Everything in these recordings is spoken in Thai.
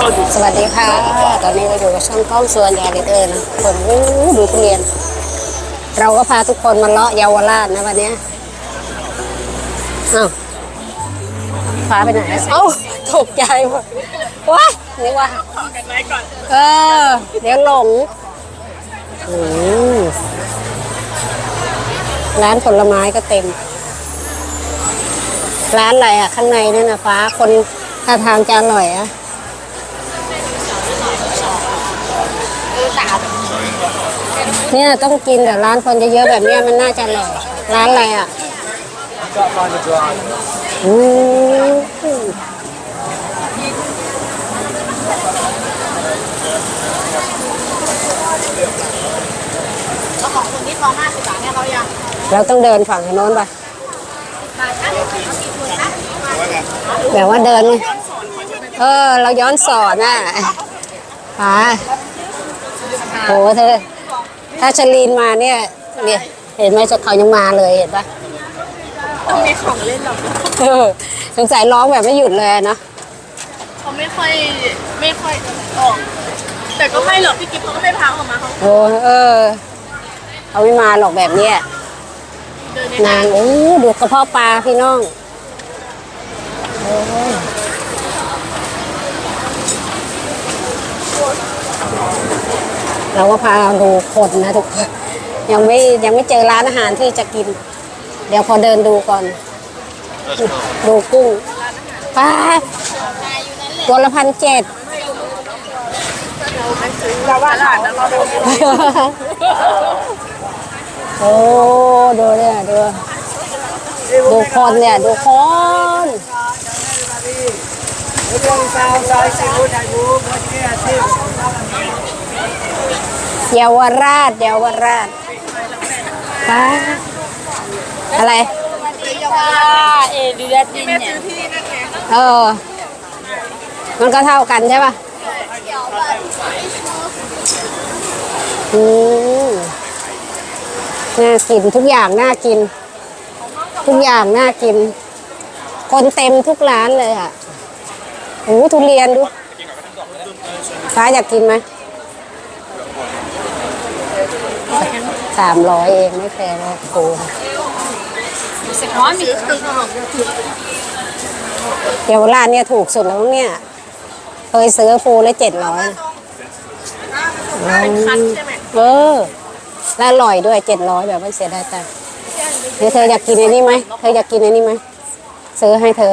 สวัสดีค่ะ ตอนนี้เราอยู่กับช่องกล้องส่วนยาลิเตอร์นะคนดูทุเรียน เราก็พาทุกคนมาเลาะเยาวราชนะวันนี้อ้าวพาไปไหนเอ้าตกใจหมดว้ายนึกว่าเออ เดี๋ยวหลงร้านผลไม้ก็เต็ม ร้านอะไรอะ ข้างในนั่นนะฟ้าคนท่าทางจะอร่อยอะ เนี่ยต้องกินแต่ร้านคนเยอะๆแบบเนี้ยมันน่าจะอร่อยร้านอะไรอะอืมแล้วของคุณนี่ทองห้าสิบบาทเนี่ยเรายังเราต้องเดินฝั่งโน้นป่ะขายแค่ไหนขายกี่หมื่นนะแบบว่าเดินไงเออ เราย้อนสอนน่ะป๋าโหเธอ ถ้าชลีนมาเนี่ยเนี่ยเห็นไหมจะเขายังมาเลยเห็นปะต้องมีของเล่นหรอกเออสงสัยร้องแบบไม่หยุดเลยอะเนาะเขาไม่ค่อยไม่ค่อยออกแต่ก็ไม่หรอกพี่กิ๊ฟเขาก็ไม่พาออกมาเขาโอ้เออเขาไม่มาหรอกแบบเนี้ยเดินในนางโอ้ดูกระเพาะปลาพี่น้องโอ้ เราก็พาดูคนนะทุกคนยังไม่ยังไม่เจอร้านอาหารที่จะกิน เดี๋ยวพอเดินดูก่อน ดูกุ้งป้าตัวละพันเจ็ดเราว่าหลานนะเราดูโอ้ดูเนี่ยดูดูคนเนี่ยดูคนเยาวราชเยาวราชป้าอะไรว่าเอเดือดแม่ซื้อที่นั่นไงเออ มันก็เท่ากันใช่ป่ะอืมน่ากินทุกอย่างน่ากิน ทุกอย่างน่ากิน คนเต็มทุกร้านเลยอะโอ้ทุเรียนดูฟ้าอยากกินไหม สามร้อยเองไม่แพงหรอกโกงเสร็จร้อนมีตึงเยาวราชเนี่ยถูกสุดแล้วเนี่ย เคยซื้อฟูละเจ็ดร้อยเป็นคันใช่ไหมเออ แล้วอร่อยด้วยเจ็ดร้อยแบบไม่เสียดายตังค์เดี๋ยวเธออยากกินอันนี้ไหมเธออยากกินอันนี้ไหมซื้อให้เธอ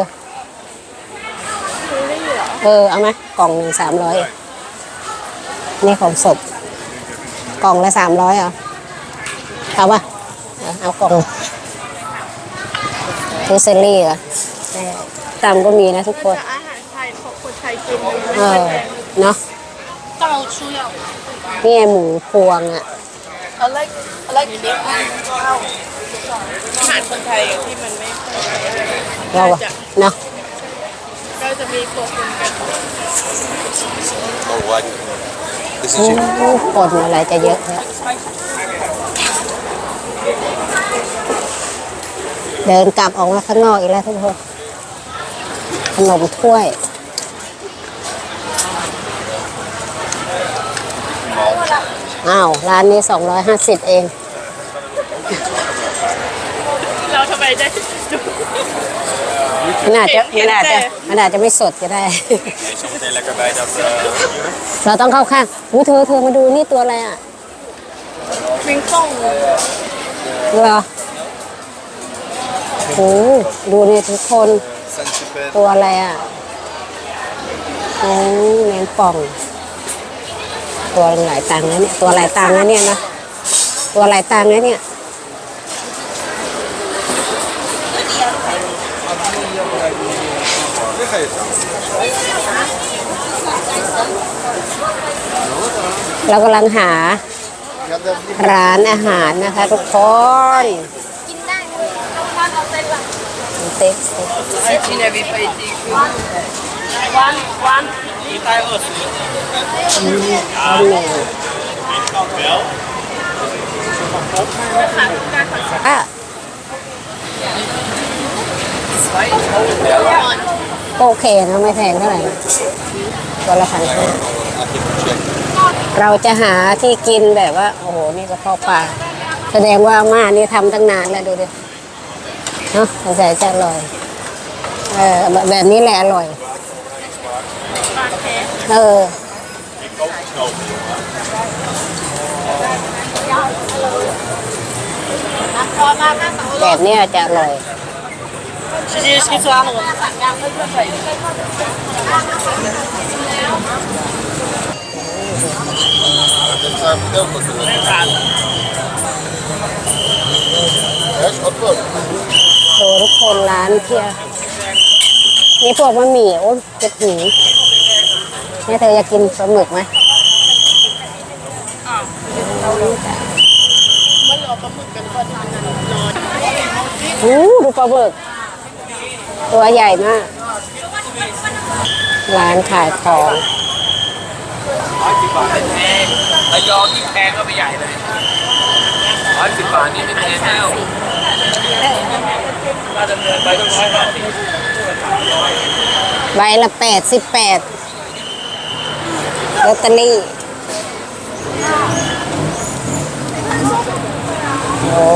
เออ เอาไหมกล่องหนึ่งสามร้อยนี่ของสด กล่องละสามร้อยเหรอเอาป่ะเอาเอากล่องทูเซลลี่เหรอเออตามก็มีนะทุกคนอาหารไทยของคนไทยกินเออเนาะก็เราชูยานี่ไงหมูพวงอะอะไรอะไรกินเด็กอาหารคนไทยที่มันไม่ค่อยเราอะเนาะก็จะมีตัวคนกัน Oh, what? This โอ้ is cheap. คนอะไรจะเยอะเนี่ยเดินกลับออกมาข้างนอกอีกแล้วทุกคนขนมถ้วยอ้าว ร้านนี้ 250 เอง เราทำ ไมได้มันอาจจะเห็มันนอาจแต่จะมันอาจจะไม่สดก็ได้ Zometeen lekker bij dat uh, เราต้องเข้าข้างอู้เธอเธอมาดูนี่ตัวอะไรอะมิงฟ่องเหรอโอ้ดูเนี่ยทุกคน centipede. ตัวอะไรอะโอ้แมงป่อง ตัวหลายตังค์นะเนี่ยตัวหลายตังค์นะเนี่ยนะตัวหลายตังค์นะเนี่ย เรากำลังหาร้านอาหารนะคะทุกคนกินได้ต้องทานเอาเส้นหลังสเต็กสเต็กวันวันวันข้าวเหนียวอะ ก็โอเคนะไม่แพงเท่าไหร่ตัวละพันห้าเราจะหาที่กินแบบว่า โอ้โห นี่กระเพาะปลาแสดงว่าม่านี่ทำตั้งนานแล้วดูดิเนาะสงสัยจะอร่อยเออแบบนี้แหละอร่อยปลาแคเออพอม Przecież nie co ano. าเที่ยวกันเลยไม่ทันแล้วขอโหทุกคนร้านเที่ยวนี่พวกบะหมี่โอ้เจ็บหูนี่เธออยากกินปลาหมึกไหมอู้ดูปลาหมึก ตัวใหญ่มาก ร้านขายของระยองยิ่งแพงก็ไปใหญ่เลยร้อยสิบบาทนี่ไม่แพงแล้วถ้าดำเนินไปต้องร้อยห้าสิบใบละแปดสิบแปดลอตเตอรี่ โอ้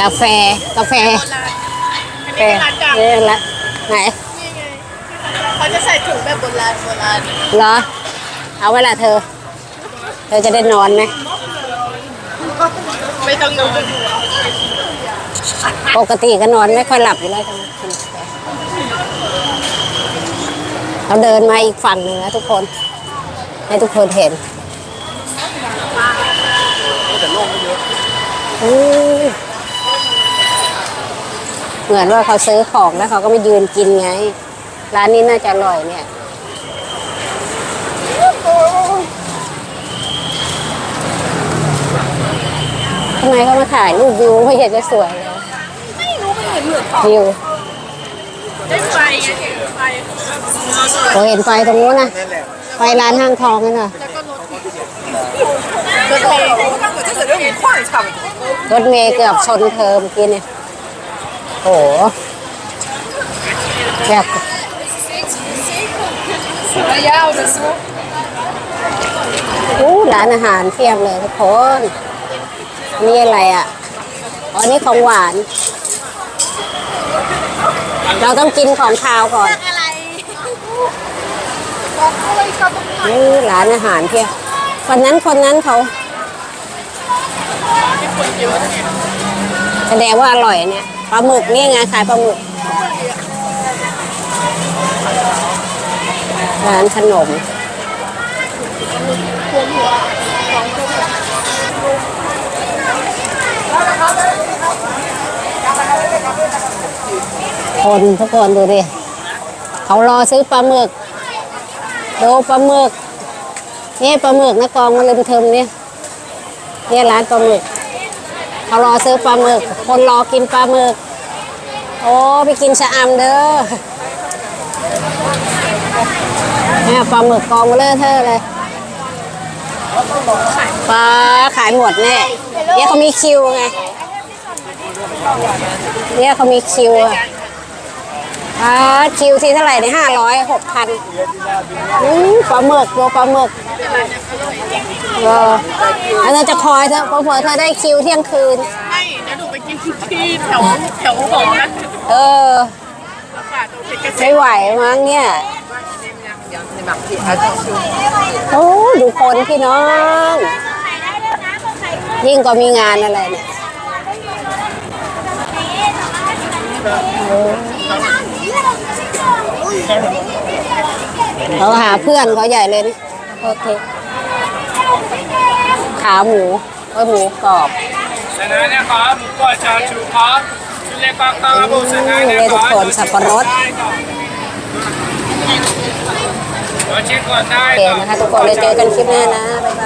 กาแฟกาแฟอันนี้ร้านดังนี่ละไหนนี่ไงเขาจะใส่ถุงแบบโบราณโบราณเหรอ เอาเวลาเธอ เธอจะได้นอนไหมไม่ต้องนอนปกติก็นอนไม่ค่อยหลับอยู่แล้วจังเราเดินมาอีกฝั่งหนึ่งนะทุกคน ให้ทุกคนเห็นอืมเหมือนว่าเขาซื้อของแล้วเขาก็มายืนกินไง ร้านนี้น่าจะอร่อยเนี่ยทำไมเขามาถ่ายรูปวิวไม่เห็นจะสวยเลยไม่รู้มันเห็นเหมือนวิวได้ไฟไงเห็นไฟเราเห็นไฟตรงนู้นนะไฟร้านห้างทองนั่นน่ะแล้วก็รถรถเมล์รถเมย์เกือบชนเธอเมื่อกี้เนี่ย โอ้โหแบบอู้ร้านอาหารเพียบเลยทุกคนนี่อะไรอะอ๋อนี่ของหวาน เราต้องกินของคาวก่อนอะไรนี่ร้านอาหารเพียบคนนั้นคนนั้นเขาแสดงว่าอร่อยเนี่ย ปลาหมึกนี่ไงขายปลาหมึกร้านขนมคนทุกคนดูดิ เขารอซื้อปลาหมึก ดูปลาหมึก นี่ปลาหมึกนะกองมาลืมเทิมเนี่ยนี่ร้านปลาหมึก เขารอซื้อปลาหมึก คนรอกินปลาหมึก โอ้ไปกินชะอำเด้อเนี่ยปลาหมึกกองเลอะเทอะเลยปลาขายหมดแน่เนี่ยเขามีคิวไงเนี่ยเขามีคิวอะ ปลาคิวที่เท่าไหร่เนี่ยห้าร้อยหกพันปลาหมึกตัวปลาหมึกเออแล้วเราจะคอยเธอเผื่อๆเธอได้คิวเที่ยงคืน ไม่เดี๋ยวหนูไปกินที่แถวแถวหอนะเออฝากตรงเพชรเกษไม่มไหวมั้งเนี่ยโอ้ดูคนพี่น้อง ยิ่งก็มีงานอะไรเนี่ย เขาหาเพื่อนเขาใหญ่เลยนี่โอเคขาหมูเอ้ยหมูกรอบสนายนะครับหมูกรอบชาชูครับชุดเล็กปลาคาราบูสนายนะเลยคทุกรับคนสับปะรดมาชิมก่อนได้โอเคครับนะคะทุกคนเลยเจอกันคลิปหน้านะบ๊ายบาย